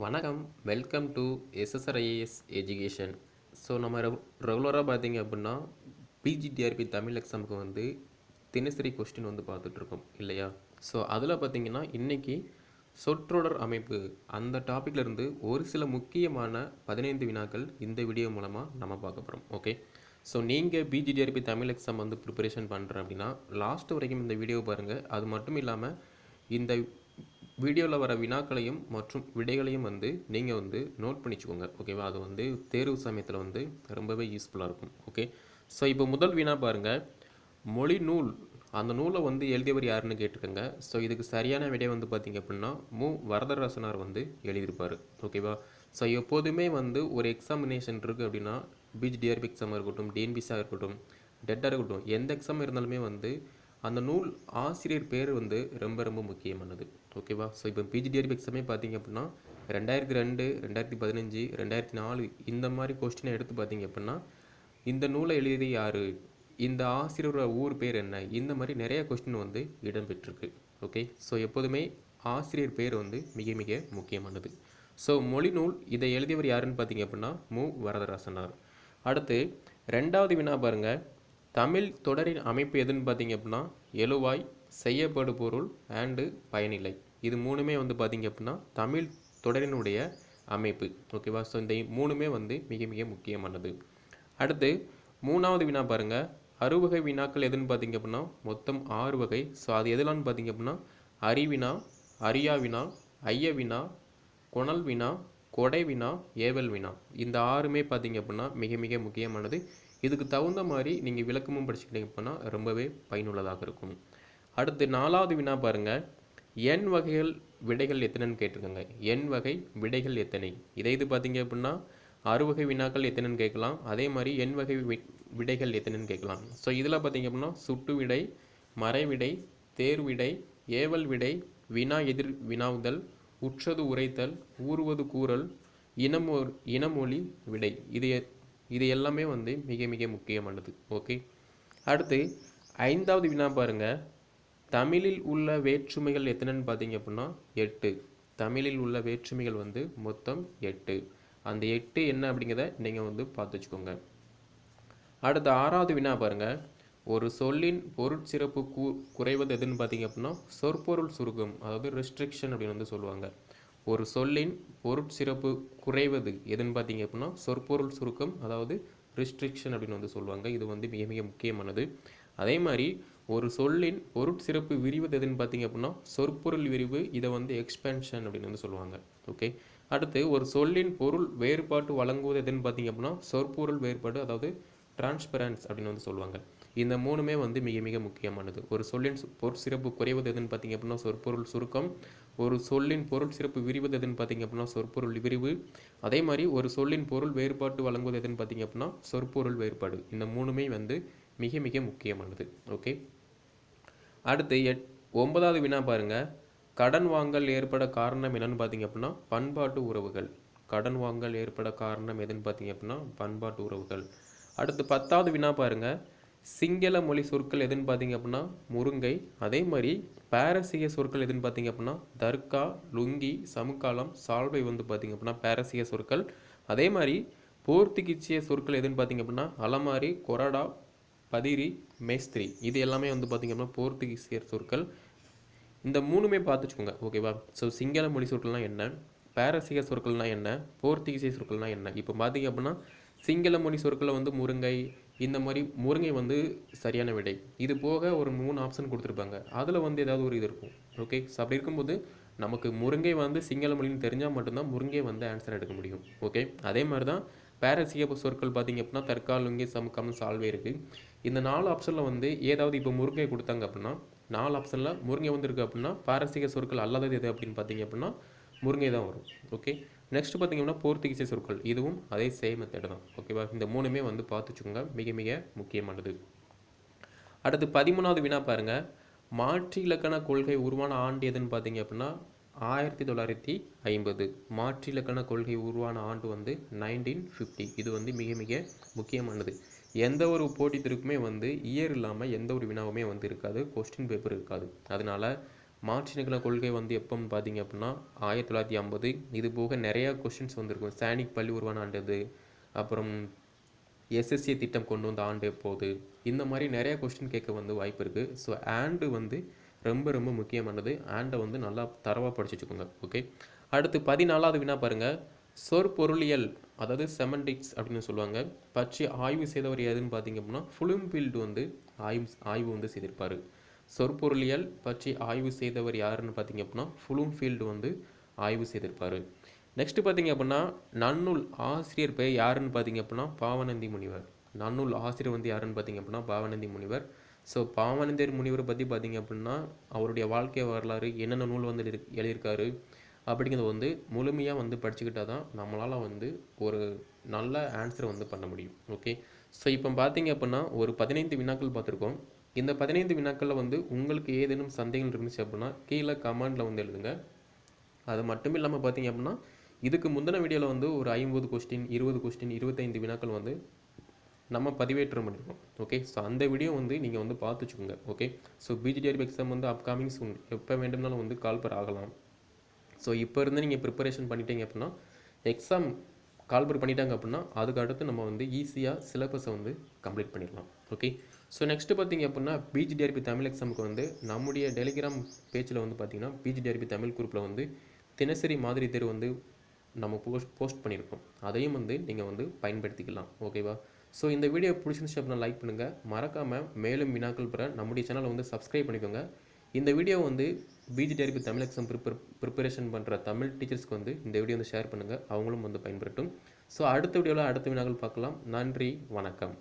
வணக்கம். Welcome to SSRIS education so நம்ம ரெகுலராக பார்த்தீங்க அப்படின்னா பிஜிடிஆர்பி தமிழ் எக்ஸாமுக்கு வந்து தினசரி கொஸ்டின் வந்து பார்த்துட்ருக்கோம் இல்லையா? ஸோ அதில் பார்த்தீங்கன்னா இன்றைக்கி சொற்றொடர் அமைப்பு அந்த டாப்பிக்லேருந்து ஒரு சில முக்கியமான பதினைந்து வினாக்கள் இந்த வீடியோ மூலமாக நம்ம பார்க்க போகிறோம் ஓகே ஸோ நீங்கள் பிஜிடிஆர்பி தமிழ் எக்ஸாம் வந்து ப்ரிப்பரேஷன் பண்ணுறேன் அப்படின்னா லாஸ்ட் வரைக்கும் இந்த வீடியோ பாருங்கள் அது மட்டும் இல்லாமல் இந்த வீடியோவில் வர வினாக்களையும் மற்றும் விடைகளையும் வந்து நீங்கள் வந்து நோட் பண்ணிச்சுக்கோங்க. ஓகேவா அது வந்து தேர்வு சமயத்தில் வந்து ரொம்பவே யூஸ்ஃபுல்லாக இருக்கும். ஓகே ஸோ இப்போ முதல் வினா பாருங்கள் மொழி நூல். அந்த நூலை வந்து எழுதியவர் யாருன்னு கேட்டிருக்கங்க. ஸோ இதுக்கு சரியான விடை வந்து பார்த்தீங்க அப்படின்னா மு. வரதராசனார் வந்து எழுதியிருப்பார். ஓகேவா ஸோ எப்போதுமே வந்து ஒரு எக்ஸாமினேஷன் இருக்குது அப்படின்னா பிஜிடிஆர்பி எக்ஸாமாக இருக்கட்டும் டிஎன்பிஸாக இருக்கட்டும் டெட்டாக இருக்கட்டும் எந்த எக்ஸாம் இருந்தாலுமே வந்து அந்த நூல் ஆசிரியர் பேர் வந்து ரொம்ப ரொம்ப முக்கியமானது. ஓகேவா ஸோ இப்போ பிஜிடிஆர்பி எக்ஸாமே பார்த்தீங்க அப்படின்னா ரெண்டாயிரத்தி ரெண்டு ரெண்டாயிரத்தி பதினஞ்சு ரெண்டாயிரத்தி நாலு இந்த மாதிரி கொஸ்டினை எடுத்து பார்த்தீங்க அப்படின்னா இந்த நூலை எழுதியது யார்? இந்த ஆசிரியரோட ஊர் பேர் என்ன? இந்த மாதிரி நிறைய கொஸ்டின் வந்து இடம்பெற்றிருக்கு. ஓகே ஸோ எப்போதுமே ஆசிரியர் பேர் வந்து மிக மிக முக்கியமானது. ஸோ மொழி நூல் இதை எழுதியவர் யாருன்னு பார்த்தீங்க அப்படின்னா மு. வரதராசனார் அடுத்து ரெண்டாவது வினா பாருங்க. தமிழ் தொடரின் அமைப்பு எதுன்னு பார்த்தீங்க அப்படின்னா எழுவாய் செய்யப்படு பொருள் அண்டு பயனிலை. இது மூணுமே வந்து பார்த்தீங்க அப்படின்னா தமிழ் தொடரினுடைய அமைப்பு. ஓகேவா ஸோ இந்த மூணுமே வந்து மிக மிக முக்கியமானது. அடுத்து மூணாவது வினா பாருங்கள் அறுவகை வினாக்கள் எதுன்னு பார்த்தீங்க அப்படின்னா மொத்தம் ஆறு வகை. ஸோ அது எதுலான்னு பார்த்தீங்க அப்படின்னா அறிவினா அரியா வினா ஐய வினா கொணல் வினா கொடை வினா ஏவல் வினா. இந்த ஆறுமே பார்த்தீங்க அப்படின்னா மிக மிக முக்கியமானது. இதுக்கு தகுந்த மாதிரி நீங்கள் விளக்கமும் படிச்சுக்கிட்டீங்க அப்படின்னா ரொம்பவே பயனுள்ளதாக இருக்கும். அடுத்து நாலாவது வினா பாருங்கள் எண் வகைகள் விடைகள் எத்தனைன்னு கேட்டிருக்காங்க. எண் வகை விடைகள் எத்தனை? இதை இது பார்த்தீங்க அப்படின்னா அறுவகை வினாக்கள் எத்தனைன்னு கேட்கலாம். அதே மாதிரி எண் வகை வி- விடைகள் எத்தனைன்னு கேட்கலாம். ஸோ இதில் பார்த்தீங்க அப்படின்னா சுட்டு விடை மறைவிடை தேர்விடை ஏவல் விடை வினா எதிர் வினாவுதல் உற்றது உரைத்தல் ஊறுவது கூறல் இனமொ இனமொழி விடை. இது இது எல்லாமே வந்து மிக மிக முக்கியமானது. ஓகே? அடுத்து ஐந்தாவது வினா பாருங்க. தமிழில் உள்ள வேற்றுமைகள் எத்தனைன்னு பார்த்தீங்க அப்படின்னா எட்டு. தமிழில் உள்ள வேற்றுமைகள் வந்து மொத்தம் எட்டு. அந்த எட்டு என்ன அப்படிங்கிறத நீங்கள் வந்து பார்த்து வச்சுக்கோங்க. அடுத்த ஆறாவது வினா பாருங்க. ஒரு சொல்லின் பொருட்சிறப்பு கூ குறைவது எதுன்னு பார்த்தீங்க அப்படின்னா சொற்பொருள் சுருக்கம் அதாவது ரெஸ்ட்ரிக்ஷன் அப்படின்னு வந்து சொல்லுவாங்க. ஒரு சொல்லின் பொருட்சிறப்பு குறைவது எதுன்னு பார்த்தீங்க அப்படின்னா சொற்பொருள் சுருக்கம் அதாவது ரிஸ்ட்ரிக்ஷன் அப்படின்னு வந்து சொல்லுவாங்க. இது வந்து மிக மிக முக்கியமானது. அதே மாதிரி ஒரு சொல்லின் பொருட்சிறப்பு விரிவது எதுன்னு பார்த்தீங்க அப்படின்னா சொற்பொருள் விரிவு இதை வந்து எக்ஸ்பென்ஷன் அப்படின்னு வந்து சொல்லுவாங்க. ஓகே அடுத்து ஒரு சொல்லின் பொருள் வேறுபாட்டு வழங்குவது எதுன்னு பார்த்தீங்க அப்படின்னா சொற்பொருள் வேறுபாடு அதாவது டிரான்ஸ்பரன்ஸ் அப்படின்னு வந்து சொல்லுவாங்க. இந்த மூணுமே வந்து மிக மிக முக்கியமானது. ஒரு சொல்லின் பொருள் பொருட்சிறப்பு குறைவது எதுன்னு பார்த்தீங்க அப்படின்னா சொற்பொருள் சுருக்கம். ஒரு சொல்லின் பொருள் சிறப்பு விரிவது எதுன்னு பார்த்தீங்க அப்படின்னா சொற்பொருள் விரிவு. அதே மாதிரி ஒரு சொல்லின் பொருள் வேறுபாட்டு வழங்குவது எதுன்னு பார்த்தீங்க அப்படின்னா சொற்பொருள் வேறுபாடு. இந்த மூணுமே வந்து மிக மிக முக்கியமானது. ஓகே? அடுத்து எட் ஒன்பதாவது வினா பாருங்க. கடன் வாங்கல் ஏற்பட காரணம் என்னன்னு பார்த்தீங்க அப்படின்னா பண்பாட்டு உறவுகள். கடன் வாங்கல் ஏற்பட காரணம் எதுன்னு பார்த்தீங்க அப்படின்னா பண்பாட்டு உறவுகள். அடுத்து பத்தாவது வினா பாருங்கள் சிங்கள மொழி சொற்கள் எதுன்னு பார்த்தீங்க அப்படின்னா முருங்கை அதே மாதிரி பாரசீக சொற்கள் எதுன்னு பார்த்தீங்க அப்படின்னா தர்கா லுங்கி சமுக்காலம் சால்வை வந்து பார்த்தீங்க அப்படின்னா பாரசீக சொற்கள். அதே மாதிரி போர்த்துகீசிய சொற்கள் எதுன்னு பார்த்தீங்க அப்படின்னா அலமாரி கொரடா பதிரி மேஸ்திரி. இது எல்லாமே வந்து பார்த்தீங்க அப்படின்னா போர்த்துகீசியர் சொற்கள். இந்த மூணுமே பார்த்துச்சுக்கோங்க ஓகேவா? ஸோ சிங்கள மொழி சொற்கள்னால் என்ன? பாரசீக சொற்கள்னால் என்ன? போர்த்துகீசிய சொற்கள்னால் என்ன? இப்போ பார்த்தீங்க அப்படின்னா சிங்கள மொழி சொற்களில் வந்து முருங்கை இந்த மாதிரி முருங்கை வந்து சரியான விடை. இது போக ஒரு மூணு ஆப்ஷன் கொடுத்துருப்பாங்க. அதில் வந்து ஏதாவது ஒரு இது இருக்கும். ஓகே ஸோ அப்படி இருக்கும்போது நமக்கு முருங்கை வந்து சிங்கள மொழின்னு தெரிஞ்சால் மட்டும்தான் முருங்கை வந்து ஆன்சர் எடுக்க முடியும். ஓகே அதே மாதிரி தான் பாரசீக சொற்கள் பார்த்தீங்க அப்படின்னா தற்காலுங்கி சமுக்கம் சால்வே இருக்குது இந்த நாலு ஆப்ஷனில் வந்து ஏதாவது இப்போ முருங்கை கொடுத்தாங்க அப்படின்னா நாலு ஆப்ஷனில் முருங்கை வந்துருக்கு அப்படின்னா பாரசீக சொற்கள் அல்லாதது எது அப்படின்னு பார்த்தீங்க அப்படின்னா முருங்கை தான் வரும். ஓகே நெக்ஸ்ட் பார்த்தீங்கன்னா போர்த்துகீசிய சொற்கள். இதுவும் அதே சேம் மெத்தட் தான். ஓகேவா இந்த மூணுமே வந்து பார்த்து மிக மிக முக்கியமானது. அடுத்து பதிமூணாவது வினா பாருங்க. மாற்று இலக்கண கொள்கை உருவான ஆண்டு எதுன்னு பார்த்தீங்க அப்படின்னா ஆயிரத்தி தொள்ளாயிரத்தி ஐம்பது. மாற்று இலக்கண கொள்கை உருவான ஆண்டு வந்து நைன்டீன் ஃபிஃப்டி இது வந்து மிக மிக முக்கியமானது. எந்த ஒரு போட்டித்திற்குமே வந்து இயர் இல்லாமல் எந்த ஒரு வினாவுமே வந்து இருக்காது. கொஸ்டின் பேப்பர் இருக்காது. அதனால மார்ச் நிகழ கொள்கை வந்து எப்போன்னு பார்த்தீங்க அப்படின்னா ஆயிரத்தி தொள்ளாயிரத்தி ஐம்பது இது போக நிறையா கொஷின்ஸ் வந்திருக்கும். சானிக் பள்ளி உருவான ஆண்டது அப்புறம் எஸ்எஸ்சி திட்டம் கொண்டு வந்த ஆண்டு எப்போது இந்த மாதிரி நிறையா கொஸ்டின் கேட்க வந்து வாய்ப்பு இருக்குது ஸோ ஆண்டு வந்து ரொம்ப ரொம்ப முக்கியமானது. ஆண்டை வந்து நல்லா தரவாக படிச்சு வச்சுக்கோங்க ஓகே அடுத்து பதினாலாவது வினா பாருங்கள் சொற்பொருளியல் அதாவது செமண்டிக்ஸ் அப்படின்னு சொல்லுவாங்க. பற்றி ஆய்வு செய்தவர் எதுன்னு பார்த்தீங்க அப்படின்னா ஃபுலும்பீல்டு வந்து ஆய்வு ஆய்வு வந்து செய்திருப்பார். சொற்பொருளியல் பற்றி ஆய்வு செய்தவர் யாருன்னு பார்த்தீங்க அப்படின்னா ஃபுலும்ஃபீல்டு வந்து ஆய்வு செய்திருப்பார். நெக்ஸ்ட்டு பார்த்தீங்க அப்படின்னா நன்னூல் ஆசிரியர் பெயர் யாருன்னு பார்த்தீங்க அப்படின்னா பாவனந்தி முனிவர். நன்னூல் ஆசிரியர் வந்து யாருன்னு பார்த்தீங்க அப்படின்னா பாவனந்தி முனிவர். ஸோ பாவனந்தர் முனிவரை பற்றி பார்த்தீங்க அப்படின்னா அவருடைய வாழ்க்கை வரலாறு என்னென்ன நூல் வந்து எழுதியிருக்காரு அப்படிங்கிறத வந்து முழுமையாக வந்து படிச்சுக்கிட்டால் தான் நம்மளால் வந்து ஒரு நல்ல ஆன்சரை வந்து பண்ண முடியும். ஓகே ஸோ இப்போ பார்த்தீங்க அப்படின்னா ஒரு பதினைந்து வினாக்கள் பார்த்துருக்கோம். இந்த பதினைந்து வினாக்களில் வந்து உங்களுக்கு ஏதேனும் சந்தேகங்கள் இருந்துச்சு அப்படின்னா கீழே கமெண்டில் வந்து எழுதுங்க. அது மட்டும் இல்லாமல் பார்த்தீங்க அப்படின்னா இதுக்கு முந்தின வீடியோவில் வந்து ஒரு ஐம்பது கொஸ்டின் இருபது கொஸ்டின் இருபத்தைந்து வினாக்கள் வந்து நம்ம பதிவேற்றம் பண்ணியிருக்கோம் ஓகே ஸோ அந்த வீடியோ வந்து நீங்கள் வந்து பார்த்து வச்சுக்கோங்க. ஓகே ஸோ பிஜிடிஆர்பி எக்ஸாம் வந்து அப்கமிங் சூன் எப்போ வேண்டும்னாலும் வந்து கால்பர் ஆகலாம். ஸோ இப்போ இருந்து நீங்கள் ப்ரிப்பரேஷன் பண்ணிட்டீங்க அப்படின்னா எக்ஸாம் கால்பர் பண்ணிட்டாங்க அப்படின்னா அதுக்கு அடுத்து நம்ம வந்து ஈஸியாக சிலபஸை வந்து கம்ப்ளீட் பண்ணிடலாம். ஓகே ஸோ நெக்ஸ்ட்டு பார்த்தீங்க அப்படின்னா பிஜிடிஆர்பி தமிழ் எக்ஸாமுக்கு வந்து நம்முடைய டெலிகிராம் பேஜில் வந்து பார்த்தீங்கன்னா பிஜிடிஆர்பி தமிழ் குரூப்பில் வந்து தினசரி மாதிரி தேர்வு வந்து நம்ம போஸ்ட் போஸ்ட் பண்ணியிருக்கோம். அதையும் வந்து நீங்கள் வந்து பயன்படுத்திக்கலாம். ஓகேவா ஸோ இந்த வீடியோ பிடிச்சிருந்துச்சு அப்படின்னா லைக் பண்ணுங்கள் மறக்காமல் மேலும் வினாக்கள் பெற நம்முடைய சேனலை வந்து சப்ஸ்கிரைப் பண்ணிக்கோங்க. இந்த வீடியோ வந்து PGTRB Tamil exam prepare preparation பண்ணுற தமிழ் டீச்சர்ஸ்க்கு வந்து இந்த வீடியோ வந்து ஷேர் பண்ணுங்கள் அவங்களும் வந்து பயன்பெறட்டும். ஸோ அடுத்த வீடியோவில் அடுத்த வினாக்கள் பார்க்கலாம். நன்றி வணக்கம்.